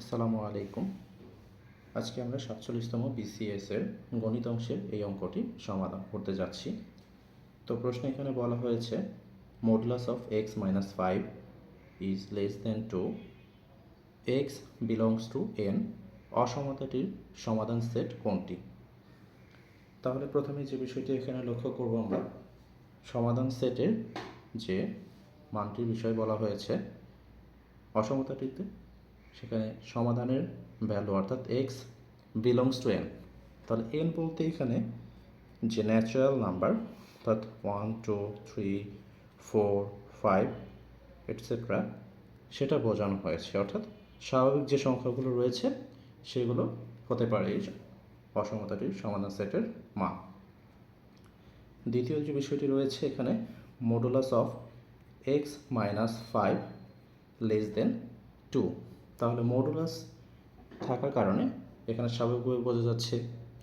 আসসালামু আলাইকুম। আজকে আমরা সাতচল্লিশতম বিসিএস এর গণিত অংশের এই অঙ্কটি সমাধান করতে যাচ্ছি। তো প্রশ্ন এখানে বলা হয়েছে modulus of x minus five is less than two x belongs to N অসমতাটির সমাধান সেট কোনটি? তাহলে প্রথমে যে বিষয়টি এখানে লক্ষ্য করব আমরা, সমাধান সেটের যে মানটির বিষয় বলা হয়েছে, অসমতাটিতে সেখানে সমাধানের ভ্যালু অর্থাৎ এক্স বিলংস টু এন তাহলে এন বলতে এখানে যে ন্যাচারাল নাম্বার অর্থাৎ one two three four five etcetera সেটা বোঝানো হয়েছে। অর্থাৎ স্বাভাবিক যে সংখ্যাগুলো রয়েছে, সেগুলো হতে পারে এই অসমতাটির সমাধান সেটের মান। দ্বিতীয় যে বিষয়টি রয়েছে এখানে modulus of x minus five less than two তাহলে মডুলাস থাকার কারণে এখানে স্বাভাবিকভাবে বোঝা যাচ্ছে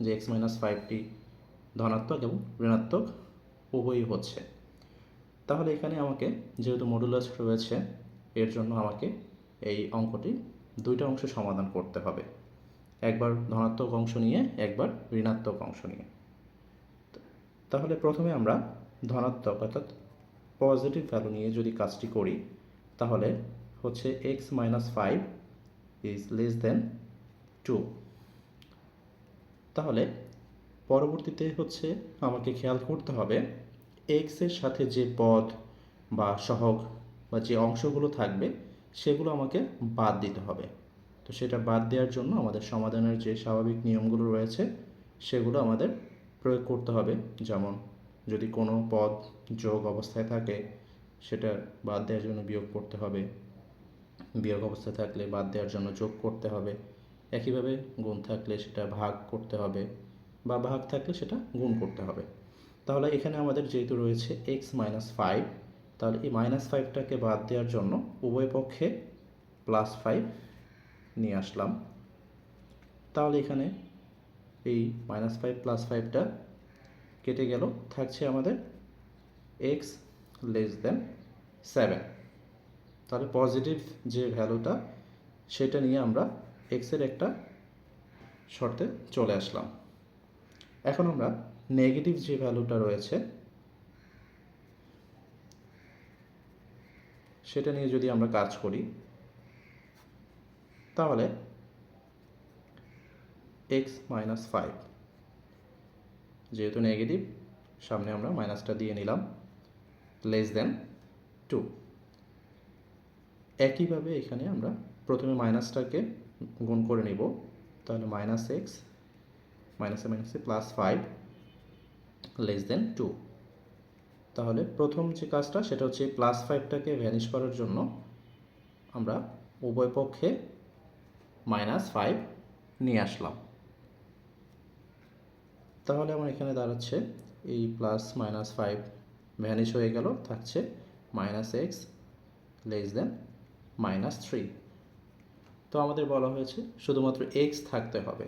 যে এক্স মাইনাস ফাইভটি ধনাত্মক এবং ঋণাত্মক উভয়ই হচ্ছে। তাহলে এখানে আমাকে যেহেতু মডুলাস রয়েছে, এর জন্য আমাকে এই অঙ্কটি দুইটা অংশ সমাধান করতে হবে। একবার ধনাত্মক অংশ নিয়ে, একবার ঋণাত্মক অংশ নিয়ে। তাহলে প্রথমে আমরা ধনাত্মক অর্থাৎ পজিটিভ ভ্যালু নিয়ে যদি কাজটি করি, তাহলে হচ্ছে x minus five is less than two তাহলে পরবর্তীতে হচ্ছে আমাকে খেয়াল করতে হবে এক্সের সাথে যে পদ বা সহগ বা যে অংশগুলো থাকবে, সেগুলো আমাকে বাদ দিতে হবে। তো সেটা বাদ দেওয়ার জন্য আমাদের সমাধানের যে স্বাভাবিক নিয়মগুলো রয়েছে, সেগুলো আমাদের প্রয়োগ করতে হবে। যেমন যদি কোনো পদ যোগ অবস্থায় থাকে, সেটা বাদ দেওয়ার জন্য বিয়োগ করতে হবে। বিয়োগ অবস্থায় থাকলে বাদ দেওয়ার জন্য যোগ করতে হবে। একইভাবে গুণ থাকলে সেটা ভাগ করতে হবে বা ভাগ থাকলে সেটা গুণ করতে হবে। তাহলে এখানে আমাদের যেহেতু রয়েছে এক্স মাইনাস ফাইভ তাহলে এই মাইনাস ফাইভটাকে বাদ দেওয়ার জন্য উভয় পক্ষে প্লাস ফাইভ নিয়ে আসলাম। তাহলে এখানে এই মাইনাস ফাইভ প্লাস ফাইভটা কেটে গেল, থাকছে আমাদের এক্স লেস দেন সেভেন তাহলে পজিটিভ যে ভ্যালুটা সেটা নিয়ে আমরা এক্সের একটা শর্তে চলে আসলাম। এখন আমরা নেগেটিভ যে ভ্যালুটা রয়েছে, সেটা নিয়ে যদি আমরা কাজ করি, তাহলে এক্স মাইনাস ফাইভ যেহেতু নেগেটিভ সামনে আমরা মাইনাসটা দিয়ে নিলাম লেস দেন টু একইভাবে এখানে আমরা প্রথমে মাইনাসটাকে গুণ করে নিব। তাহলে মাইনাস এক্স, মাইনাসে মাইনাসে plus five, less than two. তাহলে প্রথম যে কাজটা, সেটা হচ্ছে প্লাস ফাইভটাকে ভ্যানিশ করার জন্য আমরা উভয় পক্ষে মাইনাস ফাইভ নিয়ে আসলাম। তাহলে আমার এখানে দাঁড়াচ্ছে, এই প্লাস মাইনাস ফাইভ ভ্যানিশ হয়ে গেল, থাকছে minus x, less than minus three তো আমাদের বলা হয়েছে শুধুমাত্র এক্স থাকতে হবে।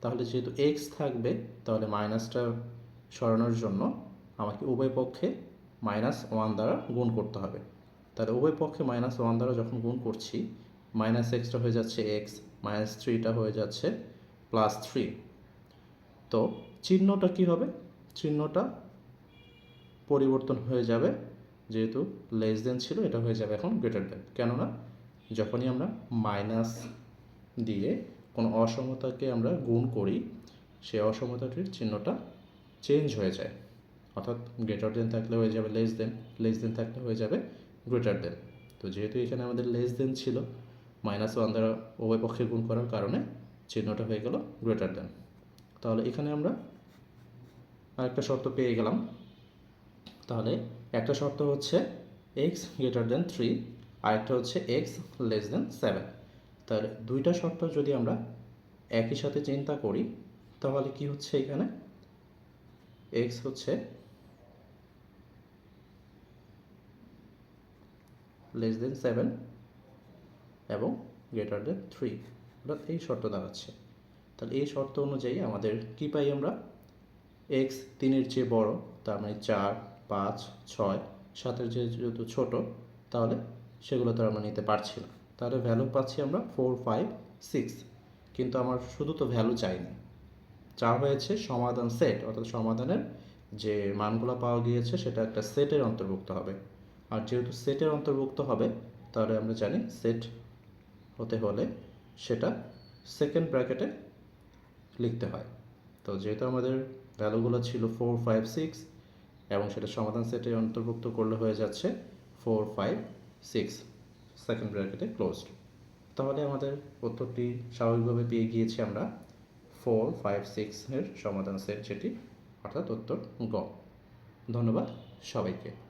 তাহলে যেহেতু এক্স থাকবে, তাহলে মাইনাসটা সরানোর জন্য আমাকে উভয় পক্ষে মাইনাস ওয়ান দ্বারা গুণ করতে হবে। তাহলে উভয় পক্ষে মাইনাস ওয়ান দ্বারা যখন গুণ করছি মাইনাস এক্সটা হয়ে যাচ্ছে এক্স মাইনাস থ্রিটা হয়ে যাচ্ছে প্লাস থ্রি তো চিহ্নটা কি হবে? চিহ্নটা পরিবর্তন হয়ে যাবে যেহেতু লেস দেন ছিল, এটা হয়ে যাবে এখন গ্রেটার দেন কেননা, যখনই আমরা মাইনাস দিয়ে কোনো অসমতাকে আমরা গুণ করি সেই অসমতাটির চিহ্নটা চেঞ্জ হয়ে যায়। অর্থাৎ গ্রেটার দেন থাকলে হয়ে যাবে লেস দেন লেস দেন থাকলে হয়ে যাবে গ্রেটার দেন তো যেহেতু এখানে আমাদের লেস দেন ছিল মাইনাস ওয়ান দ্বারা উভয় পক্ষে গুণ করার কারণে চিহ্নটা হয়ে গেল গ্রেটার দেন তাহলে এখানে আমরা আরেকটা শর্ত পেয়ে গেলাম। তাহলে একটা শর্ত হচ্ছে এক্স গ্রেটার দেন থ্রি আরেকটা হচ্ছে এক্স লেস দেন সেভেন তাহলে দুইটা শর্ত যদি আমরা একই সাথে চিন্তা করি, তাহলে কি হচ্ছে এখানে? এক্স হচ্ছে লেস দেন সেভেন এবং গ্রেটার দেন থ্রি অর্থাৎ এই শর্ত দাঁড়াচ্ছে। তাহলে এই শর্ত অনুযায়ী আমাদের কি পাই আমরা? এক্স তিনের চেয়ে বড়, তার মানে চার পাঁচ, ছয়, সাতের যে যেহেতু ছোটো, তাহলে সেগুলো তো আমরা নিতে পারছি না। তাহলে ভ্যালু পাচ্ছি আমরা ফোর ফাইভ সিক্স কিন্তু আমার শুধু তো ভ্যালু চাইনি। চা হয়েছে সমাধান সেট অর্থাৎ সমাধানের যে মানগুলো পাওয়া গিয়েছে, সেটা একটা সেটের অন্তর্ভুক্ত হবে। আর যেহেতু সেটের অন্তর্ভুক্ত হবে, তাহলে আমরা জানি সেট হতে হলে সেটা সেকেন্ড ব্র্যাকেটে লিখতে হয়। তো যেহেতু আমাদের ভ্যালুগুলো ছিল ফোর ফাইভ সিক্স এবং সেটা সমাধান সেটে অন্তর্ভুক্ত করলে হয়ে যাচ্ছে ফোর ফাইভ সিক্স সেকেন্ড ব্র্যাকেটে ক্লোজড তাহলে আমাদের উত্তরটি স্বাভাবিকভাবে পেয়ে গিয়েছি আমরা ফোর ফাইভ সিক্সের সমাধান সেট সেটি অর্থাৎ উত্তর গ। ধন্যবাদ সবাইকে।